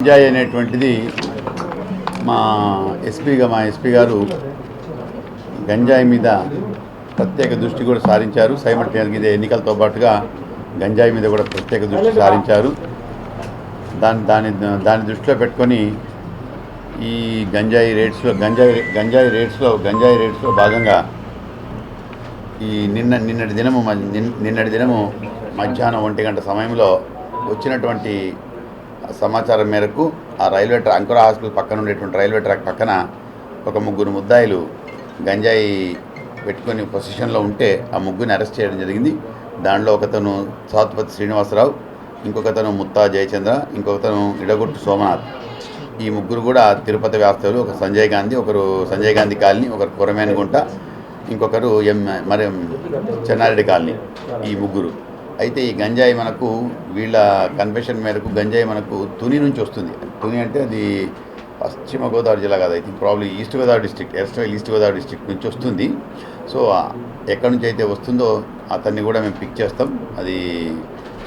గంజాయి అనేటువంటిది మా ఎస్పీగా మా ఎస్పీ గారు గంజాయి మీద ప్రత్యేక దృష్టి కూడా సారించారు. సైమల్టేనియస్గా ఇదే ఎన్నికలతో పాటుగా గంజాయి మీద కూడా ప్రత్యేక దృష్టి సారించారు. దాని దాని దాని దృష్టిలో పెట్టుకొని ఈ గంజాయి రేట్స్లో గంజాయి గంజాయి రేట్స్లో గంజాయి రేట్స్లో భాగంగా ఈ నిన్న నిన్నటి దినము మ- నిన్- నిన్నటి దినము మధ్యాహ్నం ఒంటి గంట సమయంలో వచ్చినటువంటి సమాచారం మేరకు ఆ రైల్వే ట్రాక్ అంకుర హాస్పిటల్ పక్కన ఉండేటువంటి రైల్వే ట్రాక్ పక్కన ఒక ముగ్గురు ముద్దాయిలు గంజాయి పెట్టుకొని పొజిషన్లో ఉంటే ఆ ముగ్గురిని అరెస్ట్ చేయడం జరిగింది. దానిలో ఒకతను సాత్పతి శ్రీనివాసరావు ఇంకొకతను ముత్తా జయచంద్ర ఇంకొకతను ఇడగొట్టు సోమనాథ్. ఈ ముగ్గురు కూడా తిరుపతి వ్యాప్తులు ఒక సంజయ్ గాంధీ ఒకరు సంజయ్ గాంధీ కాలనీ ఒకరు కురమేనుగుంట ఇంకొకరు ఎం మరి చెన్నారెడ్డి కాలనీ ఈ ముగ్గురు. అయితే ఈ గంజాయి మనకు వీళ్ళ కన్ఫెషన్ మేరకు గంజాయి మనకు తుని నుంచి వస్తుంది. తుని అంటే అది పశ్చిమ గోదావరి జిల్లా కాదు అయితే problem probably east Godavari district ఎస్ట్రైల్ east Godavari district నుంచి వస్తుంది. సో ఎక్కడి నుంచి అయితే వస్తుందో అతన్ని కూడా మేము పిక్ చేస్తాం. అది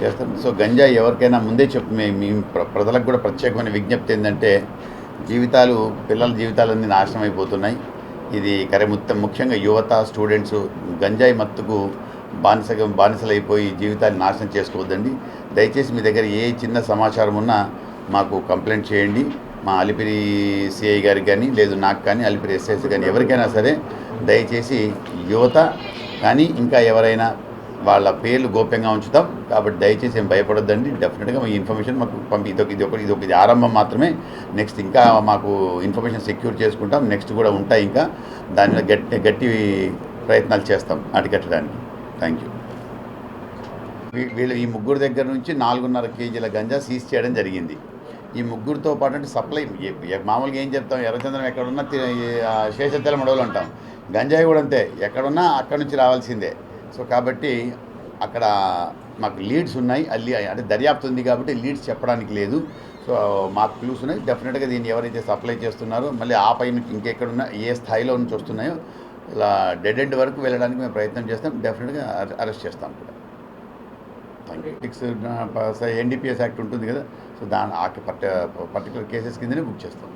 చేస్తాం. సో గంజాయి ఎవరికైనా ముందే చెప్పు. మేము మీ ప్ర- ప్రజలకు కూడా ప్రత్యేకమైన విజ్ఞప్తి ఏంటంటే జీవితాలు పిల్లల జీవితాలన్నీ నాశనం అయిపోతున్నాయి. ఇది కరే ముఖ్యంగా యువత స్టూడెంట్స్ గంజాయి మత్తుకు బానిస బానిసలైపోయి జీవితాన్ని నాశనం చేసుకోవద్దండి. దయచేసి మీ దగ్గర ఏ చిన్న సమాచారం ఉన్నా మాకు కంప్లైంట్ చేయండి. మా అలిపిరి సిఐ గారికి కానీ లేదు నాకు కానీ అలిపిరి ఎస్ఎస్ కానీ ఎవరికైనా సరే దయచేసి యువత కానీ ఇంకా ఎవరైనా వాళ్ళ పేర్లు గోప్యంగా ఉంచుతాం. కాబట్టి దయచేసి ఏం భయపడొద్దండి. డెఫినెట్గా మీ ఇన్ఫర్మేషన్ మాకు పంపి ఇదొక ఇది ఒకటి ఇది ఒక ఇది ఆరంభం మాత్రమే. నెక్స్ట్ ఇంకా మాకు ఇన్ఫర్మేషన్ సెక్యూర్ చేసుకుంటాం. నెక్స్ట్ కూడా ఉంటాయి ఇంకా. దాని మీద గట్టి గట్టి ప్రయత్నాలు చేస్తాం అడిగట్టడానికి థ్యాంక్ యూ వీ- వీళ్ళు ఈ ముగ్గురు దగ్గర నుంచి నాలుగున్నర కేజీల గంజా సీజ్ చేయడం జరిగింది. ఈ ముగ్గురితో పాటు అంటే సప్లై మామూలుగా ఏం చెప్తాం? ఎర్రచంద్రం ఎక్కడున్నా శేషతెల మడవలు అంటాం. గంజాయి కూడా అంతే. ఎక్కడున్నా అక్కడి నుంచి రావాల్సిందే. సో కాబట్టి అక్కడ మాకు లీడ్స్ ఉన్నాయి అల్లి అంటే దర్యాప్తు ఉంది కాబట్టి లీడ్స్ చెప్పడానికి లేదు. సో మాకు క్లూస్ ఉన్నాయి. డెఫినెట్గా దీన్ని ఎవరైతే సప్లై చేస్తున్నారో మళ్ళీ ఆ పై నుంచి ఇంకెక్కడున్నా ఏ స్థాయిలో నుంచి వస్తున్నాయో ఇలా డెడ్ ఎండ్ వరకు వెళ్ళడానికి మేము ప్రయత్నం చేస్తాం. డెఫినెట్గా అరెస్ట్ చేస్తాం కూడా. సిక్స్ ఎన్డీపీఎస్ యాక్ట్ ఉంటుంది కదా సో దాని ఆ పర్టికులర్ కేసెస్ కిందనే బుక్ చేస్తాం.